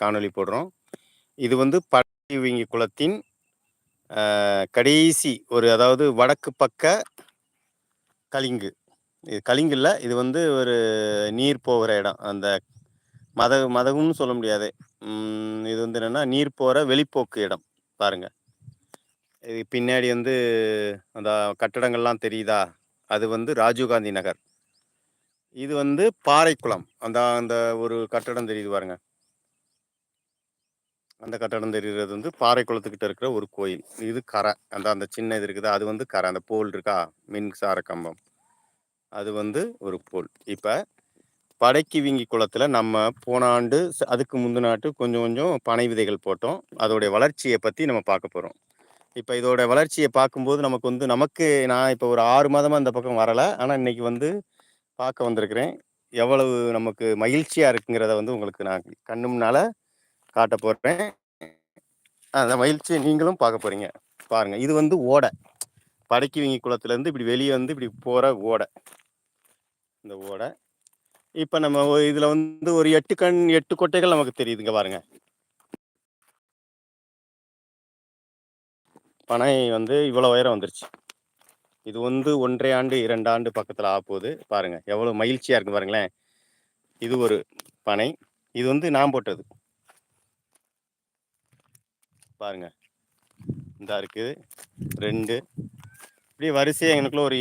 காணொளி போடுறோம். இது வந்து படைவிங்கி குளத்தின் கடைசி ஒரு அதாவது வடக்கு பக்க கலிங்கு. இது கலிங்கு இல்லை இது வந்து ஒரு நீர் போகிற இடம். அந்த மத மதகும்னு சொல்ல முடியாது. இது வந்து என்னென்னா நீர் போகிற வெளிப்போக்கு இடம். பாருங்கள் இது பின்னாடி வந்து அந்த கட்டடங்கள்லாம் தெரியுதா? அது வந்து ராஜீவ்காந்தி நகர். இது வந்து பாறைக்குளம். அந்த அந்த ஒரு கட்டடம் தெரியுது பாருங்கள் அந்த கட்டடம் தெரிகிறது வந்து பாறை குளத்துக்கிட்ட இருக்கிற ஒரு கோயில். இது கரை. அந்த அந்த சின்ன இது இருக்குது. அது வந்து கரை. அந்த போல் இருக்கா? மின்சார கம்பம். அது வந்து ஒரு போல். இப்போ படைக்கு வீங்கி குளத்தில் நம்ம போன ஆண்டு அதுக்கு முந்தின ஆண்டு கொஞ்சம் கொஞ்சம் பனை விதைகள் போட்டோம். அதோடைய வளர்ச்சியை பற்றி நம்ம பார்க்க போகிறோம் இப்போ இதோட வளர்ச்சியை பார்க்கும்போது நமக்கு வந்து நமக்கு நான் இப்போ ஒரு ஆறு மாதமாக இந்த பக்கம் வரலை. ஆனால் இன்னைக்கு வந்து பார்க்க வந்திருக்கிறேன். எவ்வளவு நமக்கு மகிழ்ச்சியாக இருக்குங்கிறத வந்து உங்களுக்கு நான் கண்ணு முன்னால் காட்ட போகிறேன் அந்த மகிழ்ச்சியை நீங்களும் பார்க்க போகிறீங்க பாருங்கள் இது வந்து ஓடை. படைக்குவிங்கி குளத்துலேருந்து இப்படி வெளியே வந்து இப்படி போகிற ஓடை. இந்த ஓடை. இப்போ நம்ம இதில் வந்து ஒரு எட்டு கண் எட்டு கொட்டைகள் நமக்கு தெரியுதுங்க பாருங்க. பனை வந்து இவ்வளோ உயரம் வந்துருச்சு. இது வந்து ஒன்றே ஆண்டு இரண்டு ஆண்டு பக்கத்தில் ஆகப்போகுது பாருங்கள் எவ்வளோ மகிழ்ச்சியாக இருக்குது பாருங்களேன். இது ஒரு பனை. இது வந்து நான் போட்டது. பாருங்க. இந்த இருக்குது ரெண்டு. இப்படி வரிசையாக எங்களுக்குள்ள ஒரு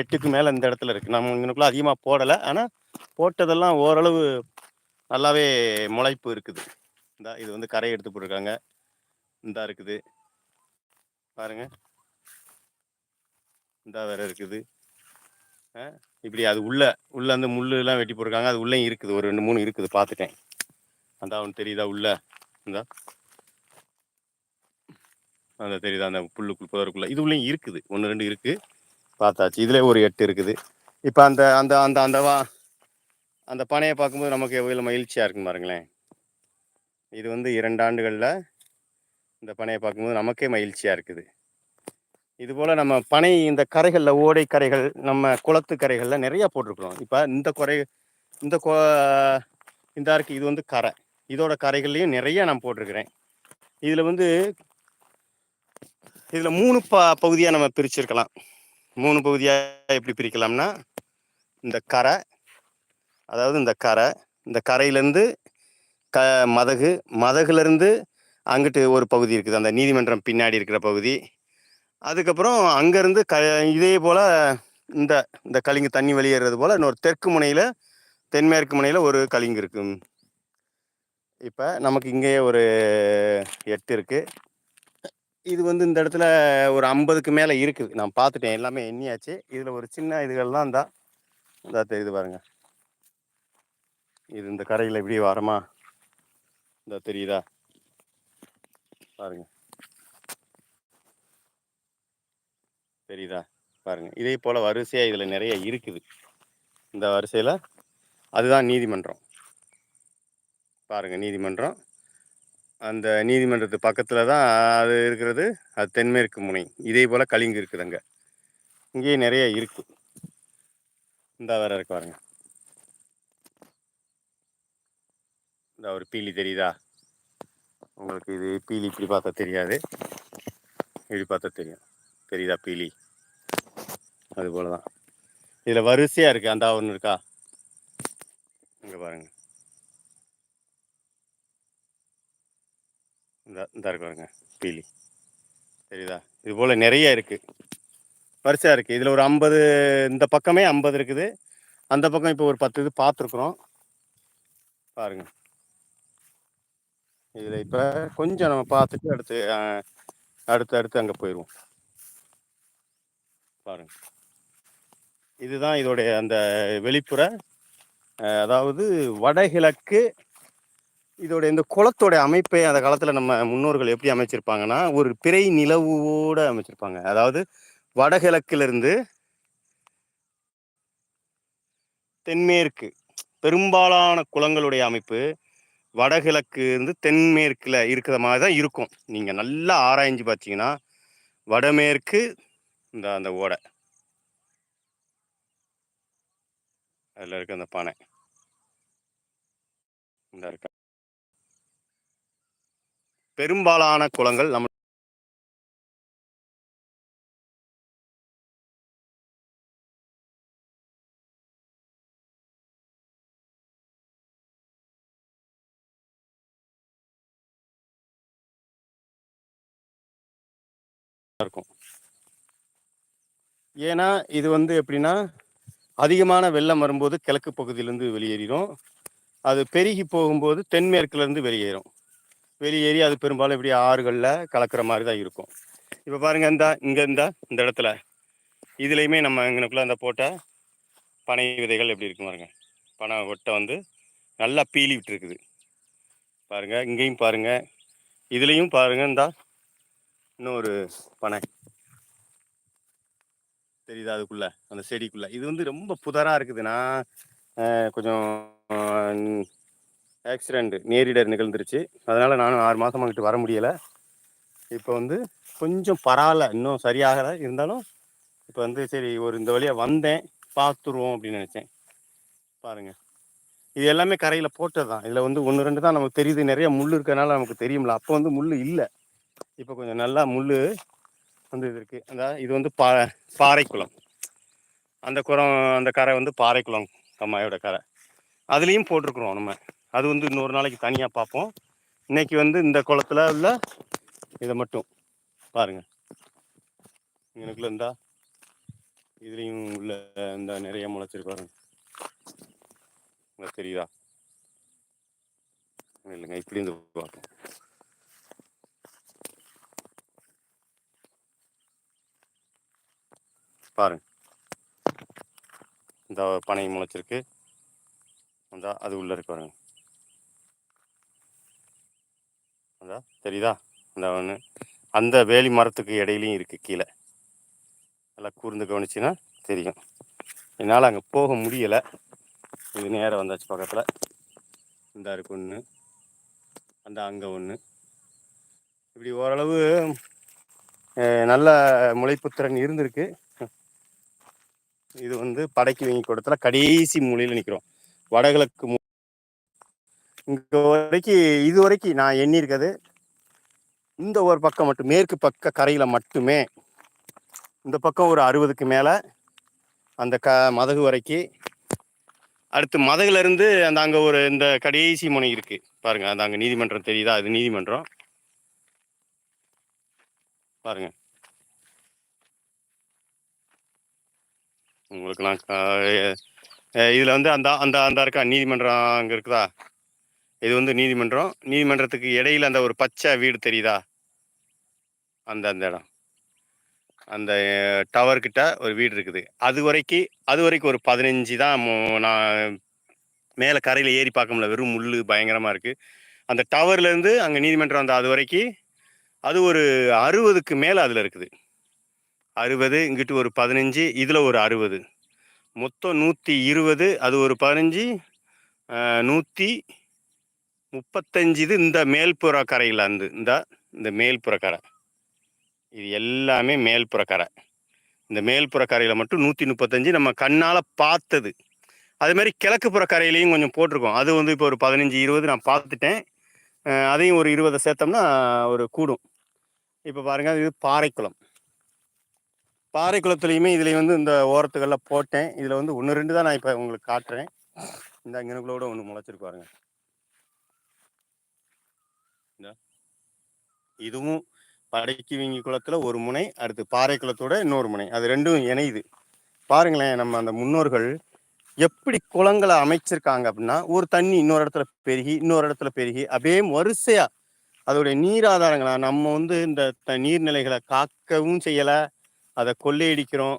எட்டுக்கு மேலே இந்த இடத்துல இருக்குது நம்ம எங்களுக்குள்ள அதிகமாக போடலை. ஆனால் போட்டதெல்லாம் ஓரளவு நல்லாவே முளைப்பு இருக்குது. இந்த இது வந்து கரை எடுத்து போட்டிருக்காங்க. இந்த இருக்குது. பாருங்க. இந்த வேற இருக்குது. இப்படி அது உள்ள உள்ள அந்த முள்ளு எல்லாம் வெட்டி போட்டிருக்காங்க. அது உள்ளே இருக்குது. ஒரு ரெண்டு மூணு இருக்குது. பார்த்துட்டேன். அந்த ஒன்று தெரியுதா உள்ள? இந்த. அந்த தெரியுதா? அந்த புல்லுக்குள் புதருக்குள்ள. இதுவுலையும் இருக்குது. ஒன்று ரெண்டு இருக்குது பார்த்தாச்சு. இதுல ஒரு எட்டு இருக்குது. இப்போ அந்த அந்த அந்த அந்த வா அந்த பனையை பார்க்கும்போது நமக்கு எவ்வளோ மகிழ்ச்சியாக இருக்கும் பாருங்களேன். இது வந்து இரண்டு ஆண்டுகளில் இந்த பனையை பார்க்கும்போது நமக்கே மகிழ்ச்சியாக இருக்குது. இதுபோல் நம்ம பனை இந்த கரைகளில் ஓடை கரைகள் நம்ம குளத்து கரைகளில் நிறையா போட்டிருக்கிறோம். இப்போ இந்த குறை இந்த கொ இந்த இருக்குது இது வந்து கரை. இதோட கரைகள்லையும் நிறையா நான் போட்டிருக்கிறேன். இதில் வந்து இதில் மூணு ப பகுதியாக நம்ம பிரிச்சிருக்கலாம். மூணு பகுதியாக எப்படி பிரிக்கலாம்னா இந்த கரை அதாவது இந்த கரை இந்த கரையிலேருந்து க மதகு மதகுலேருந்து அங்கிட்டு ஒரு பகுதி இருக்குது. அந்த நீதிமன்றம் பின்னாடி இருக்கிற பகுதி. அதுக்கப்புறம் அங்கேருந்து க இதே போல் இந்த இந்த கலிங்கு தண்ணி வெளியேறது போல் இன்னொரு தெற்கு முனையில் தென்மேற்கு முனையில் ஒரு கலிங்கு இருக்கும். இப்போ நமக்கு இங்கேயே ஒரு எட்டு இருக்குது இது வந்து இந்த இடத்துல ஒரு ஐம்பதுக்கு மேலே இருக்குது. நான் பார்த்துட்டேன். எல்லாமே எண்ணியாச்சு. இதில் ஒரு சின்ன இதுகள்லாம் தான் இந்த தெரியுது பாருங்க. இது இந்த கரையில் எப்படி வரமா? இந்த தெரியுதா? பாருங்க. தெரியுதா? பாருங்க. இதே போல் வரிசையாக இதில் நிறைய இருக்குது. இந்த வரிசையில் அதுதான் நீதிமன்றம். பாருங்கள் நீதிமன்றம். அந்த நீதிமன்றத்து பக்கத்தில் தான் அது இருக்கிறது. அது தென்மேற்கு முனை. இதே போல் கலிங்கு இருக்குது அங்கே இங்கேயே நிறைய இருக்குது இந்த வேற இருக்கு பாருங்க. இந்த ஒரு பீலி தெரியுதா? உங்களுக்கு இது பீலி இப்படி பார்த்தா தெரியாது. இப்படி பார்த்தா தெரியும். தெரியுதா பீலி? அது போல தான் இதில் வரிசையாக இருக்குது அந்த ஒன்று இருக்கா? இங்கே பாருங்கள் இந்த இந்த இருக்கு பாருங்க பீலி. தெரியுதா இது போல் நிறைய இருக்குது வரிசையாக இருக்குது இதில் ஒரு ஐம்பது இந்த பக்கமே ஐம்பது இருக்குது. அந்த பக்கம் இப்போ ஒரு பத்து இது பார்த்துருக்குறோம். பாருங்கள் இதில் இப்போ கொஞ்சம் நம்ம பார்த்துட்டு அடுத்து அடுத்து அடுத்து அங்கே போயிடுவோம் பாருங்க. இதுதான் இதோடைய அந்த வெளிப்புற அதாவது வடகிழக்கு இதோட இந்த குளத்தோட அமைப்பை அந்த காலத்தில் நம்ம முன்னோர்கள் எப்படி அமைச்சிருப்பாங்கன்னா ஒரு பிறை நிலவோட அமைச்சிருப்பாங்க. அதாவது வடகிழக்கிலிருந்து தென்மேற்கு பெரும்பாலான குளங்களுடைய அமைப்பு வடகிழக்கு இருந்து தென்மேற்கில் இருக்கிற மாதிரி தான் இருக்கும். நீங்கள் நல்லா ஆராய்ஞ்சு பார்த்தீங்கன்னா வடமேற்கு இந்த அந்த ஓடை. அதில் இருக்க அந்த பானை. இந்த இருக்க? பெரும்பாலான குளங்கள் நம்ம இருக்கும். ஏன்னா இது வந்து எப்படின்னா அதிகமான வெள்ளம் வரும்போது கிழக்கு பகுதியிலேருந்து வெளியேறிடும். அது பெருகி போகும்போது தென்மேற்குலேருந்து வெளியேறும். வெளியேறி அது பெரும்பாலும் இப்படி ஆறுகளில் கலக்கிற மாதிரி தான் இருக்கும். இப்போ பாருங்கள் இந்த இங்கே இருந்தா இந்த இடத்துல. இதுலேயுமே நம்ம இங்கனுக்குள்ளே அந்த போட்ட பனை விதைகள் எப்படி இருக்கும் பாருங்க. பனை ஒட்டை வந்து நல்லா பீலி விட்டுருக்குது. பாருங்கள் இங்கேயும் பாருங்கள் இதுலேயும் பாருங்கள் இந்த இன்னொரு பனை. தெரியுதா அதுக்குள்ளே அந்த செடிக்குள்ளே. இது வந்து ரொம்ப புதராக இருக்குது. நான் கொஞ்சம் ஆக்சிடெண்ட் நேரிடர் நிகழ்ந்துருச்சு. அதனால் நானும் ஆறு மாதம் அங்கிட்டு வர முடியலை. இப்போ வந்து கொஞ்சம் பரவாயில்ல. இன்னும் சரியாகலை. இருந்தாலும் இப்போ வந்து சரி ஒரு இந்த வழியாக வந்தேன். பார்த்துருவோம் அப்படின்னு நினச்சேன். பாருங்கள் இது எல்லாமே கரையில் போட்டது தான். இதில் வந்து ஒன்று ரெண்டு தான் நமக்கு தெரியுது. நிறைய முள் இருக்கிறனால நமக்கு தெரியும்ல. அப்போ வந்து முள் இல்லை. இப்போ கொஞ்சம் நல்லா முள் வந்து இது இருக்குது அந்த இது வந்து பா பாறைக்குளம். அந்த குளம் அந்த கரை வந்து பாறைக்குளம். கம்மாயோட கரை. அதுலேயும் போட்டிருக்குறோம் நம்ம. அது வந்து இன்னொரு நாளைக்கு தனியாக பார்ப்போம். இன்னைக்கு வந்து இந்த குளத்துல உள்ள இதை மட்டும் பாருங்க. எனக்குள்ள இருந்தா இதுலேயும் உள்ள இந்த நிறைய முளைச்சிருக்கு பாருங்க. தெரியுதா? இல்லைங்க இப்படி இருந்து பார்ப்போம். பாருங்க. இந்த பனை முளைச்சிருக்கு. அந்த அது உள்ளே இருக்கு பாருங்க. அந்த தெரியுதா? அந்த ஒன்று அந்த வேலி மரத்துக்கு இடையிலையும் இருக்குது கீழே. நல்லா கூர்ந்து கவனிச்சின்னா தெரியும். என்னால் அங்கே போக முடியலை. இது நேரம் வந்தாச்சு பக்கத்தில். இந்த இருக்கு ஒன்று அந்த அங்கே ஒன்று இப்படி ஓரளவு நல்ல முளைப்புத்திறன் இருந்திருக்கு. இது வந்து படைக்கு வாங்கி கொடுத்தல கடைசி மூலையில் நிற்கிறோம் வடகிழக்கு இங்க வரைக்கும் இது வரைக்கும் நான் எண்ணியிருக்கிறது இந்த ஒரு பக்கம் மட்டும் மேற்கு பக்க கரையில் மட்டுமே இந்த பக்கம் ஒரு அறுபதுக்கு மேலே அந்த க மதகு வரைக்கும் அடுத்து மதகுலேருந்து அந்த அங்கே ஒரு இந்த கடைசி முனை இருக்குது பாருங்கள் அந்த அங்கே நீதிமன்றம் தெரியுதா? அது நீதிமன்றம். பாருங்க. உங்களுக்கு நான் இதில் வந்து அந்த அந்த அந்த இருக்கா நீதிமன்றம் அங்கே இருக்குதா? இது வந்து நீதிமன்றம். நீதிமன்றத்துக்கு இடையில அந்த ஒரு பச்சை வீடு தெரியுதா? அந்த அந்த இடம். அந்த டவர்கிட்ட ஒரு வீடு இருக்குது. அது வரைக்கும் அது வரைக்கும் ஒரு பதினஞ்சு தான் நான் மேலே கரையில் ஏறி பார்க்க முடியல. வெறும் முள் பயங்கரமாக இருக்குது அந்த டவர்லேருந்து அங்கே நீதிமன்றம் அந்த அது வரைக்கும் அது ஒரு அறுபதுக்கு மேலே அதில் இருக்குது. அறுபது இங்கிட்டு ஒரு பதினஞ்சு இதில் ஒரு அறுபது. மொத்தம் நூற்றி இருபது அது ஒரு பதினஞ்சு நூற்றி முப்பத்தஞ்சு இது இந்த மேல்புற கரையில் வந்து இந்த இந்த மேல்புற கரை. இது எல்லாமே மேல்புற கரை. இந்த மேல்புற கரையில் மட்டும் நூற்றி முப்பத்தஞ்சு நம்ம கண்ணால் பார்த்தது. அது மாதிரி கிழக்கு புற கரையிலையும் கொஞ்சம் போட்டிருக்கோம். அது வந்து இப்போ ஒரு பதினஞ்சு இருபது நான் பார்த்துட்டேன். அதையும் ஒரு இருபதை சேர்த்தோம்னா ஒரு கூடும். இப்போ பாருங்கள் இது பாறைக்குளம். பாறைக்குளத்துலேயுமே இதுலேயும் வந்து இந்த ஓரத்துக்கெல்லாம் போட்டேன். இதில் வந்து ஒன்று ரெண்டு தான் நான் இப்போ உங்களுக்கு காட்டுறேன். இந்த இங்கனுக்குள்ளோட ஒன்று முளைச்சிருக்கு பாருங்கள் இதுவும் படைக்கு வீங்கி குளத்தில் ஒரு முனை அடுத்து பாறை குளத்தோட இன்னொரு முனை. அது ரெண்டும் இணையுது. பாருங்களேன் நம்ம அந்த முன்னோர்கள் எப்படி குளங்களை அமைச்சிருக்காங்க அப்படின்னா ஒரு தண்ணி இன்னொரு இடத்துல பெருகி இன்னொரு இடத்துல பெருகி அப்படியே வரிசையா அதோடைய நீர் ஆதாரங்களா நம்ம வந்து இந்த நீர்நிலைகளை காக்கவும் செய்யலை அதை கொள்ளையடிக்கிறோம்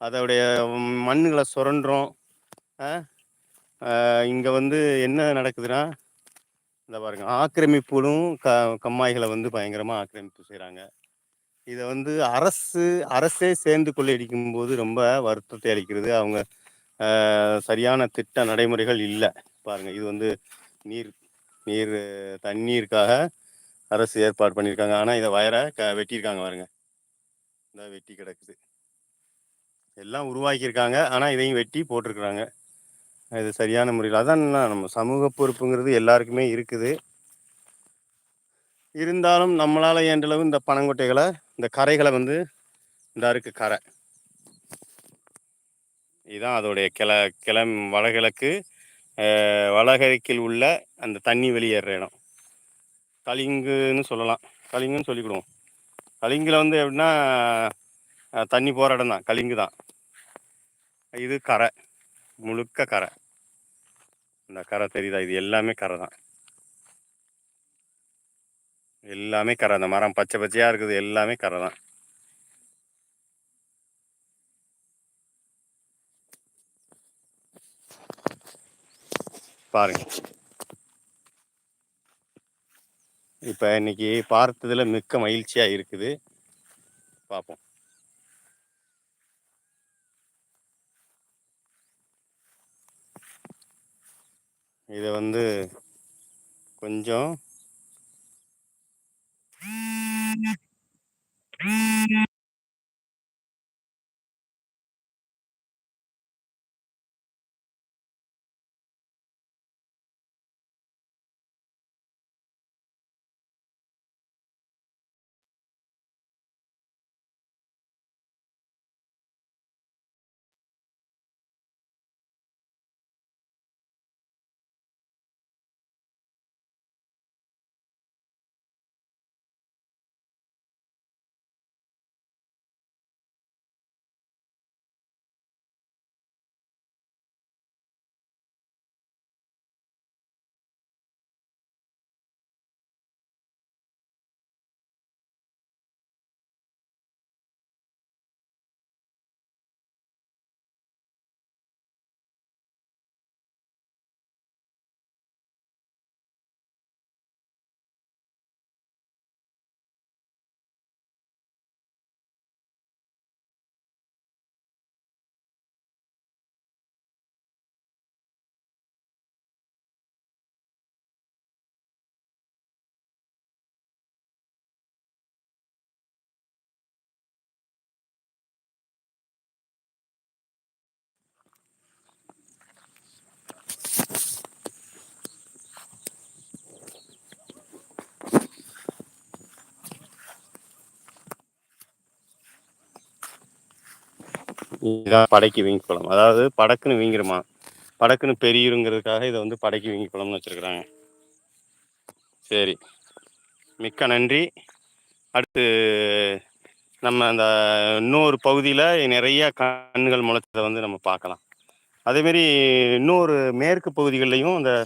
அதோடைய மண்ணுகளை சுரண்டுறோம் இங்கே வந்து என்ன நடக்குதுன்னா இந்த பாருங்க. ஆக்கிரமிப்புகளும் க கம்மாய்களை வந்து பயங்கரமாக ஆக்கிரமிப்பு செய்கிறாங்க இதை வந்து அரசு அரசே சேர்ந்து கொள்ளையடிக்கும் போது ரொம்ப வருத்தத்தை அளிக்கிறது. அவங்க சரியான திட்ட நடைமுறைகள் இல்லை. பாருங்க இது வந்து நீர் நீர் தண்ணீருக்காக அரசு ஏற்பாடு பண்ணியிருக்காங்க ஆனால் இதை வயரை க வெட்டியிருக்காங்க பாருங்க. இந்த வெட்டி கிடக்குது. எல்லாம் உருவாக்கியிருக்காங்க. ஆனால் இதையும் வெட்டி போட்டிருக்கிறாங்க. இது சரியான முறையில். அதான் நம்ம சமூக பொறுப்புங்கிறது எல்லாருக்குமே இருக்குது. இருந்தாலும் நம்மளால் ஏண்டளவு இந்த பனங்கொட்டைகளை இந்த கரைகளை வந்து இந்த அருக்கு கரை. இதுதான் அதோடைய கிள கிளம் வடகிழக்கு வடகிழக்கில் உள்ள அந்த தண்ணி வெளியேற இடம். கலிங்குன்னு சொல்லலாம். கலிங்குன்னு சொல்லிக்கிடுவோம். கலிங்கில் வந்து எப்படின்னா தண்ணி போகிற இடம் தான். கலிங்கு தான். இது கரை. முழுக்க கரை. இந்த கரை தெரியுதா? இது எல்லாமே கரை தான். எல்லாமே கரை. அந்த மரம் பச்சை பச்சையாக இருக்குது. எல்லாமே கரை தான். பாருங்க. இப்போ இன்னைக்கு பார்த்ததில் மிக்க மகிழ்ச்சியாக இருக்குது. பார்ப்போம் இதை வந்து கொஞ்சம் இதுதான் படைக்கு வீங்கி குளம் அதாவது படக்குன்னு வீங்கிருமா? படக்குன்னு பெரியிருங்கிறதுக்காக இதை வந்து படைக்கு வீங்கி குளம்னு வச்சுருக்குறாங்க. சரி. மிக்க நன்றி. அடுத்து நம்ம அந்த இன்னொரு பகுதியில் நிறைய கண்கள் முளைச்சதை வந்து நம்ம பார்க்கலாம். அதேமாரி இன்னொரு மேற்கு பகுதிகள்லையும் அந்த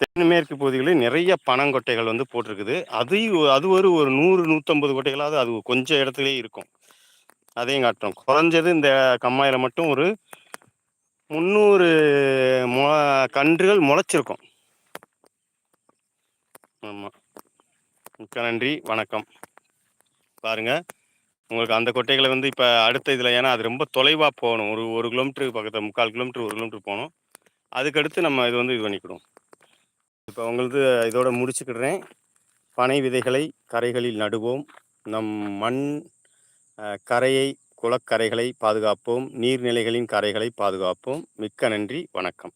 தென்மேற்கு பகுதிகளில் நிறைய பனங்கொட்டைகள் வந்து போட்டிருக்குது. அதையும் அது ஒரு ஒரு நூறு நூற்றம்பது கொட்டைகளாவது அது கொஞ்சம் இடத்துலயே இருக்கும். அதையும் காட்டும் குறைஞ்சது இந்த கம்மாயில் மட்டும் ஒரு முந்நூறு மொ கன்றுகள் முளைச்சிருக்கும். ஆமாம் மிக்க நன்றி. வணக்கம். பாருங்கள் உங்களுக்கு அந்த கொட்டைகளை வந்து இப்போ அடுத்த இதில் ஏன்னா அது ரொம்ப தொலைவாக போகணும். ஒரு ஒரு கிலோமீட்டருக்கு பக்கத்தில் முக்கால் கிலோமீட்டர் ஒரு கிலோமீட்டர் போகணும். அதுக்கடுத்து நம்ம இது வந்து இது பண்ணிக்கிடுவோம். இப்போ உங்களுக்கு இதோட முடிச்சுக்கிடுறேன். பனை விதைகளை கரைகளில் நடுவோம். நம் மண் கரையை குளக்கரைகளை பாதுகாப்போம். நீர்நிலைகளின் கரைகளை பாதுகாப்போம். மிக்க நன்றி. வணக்கம்.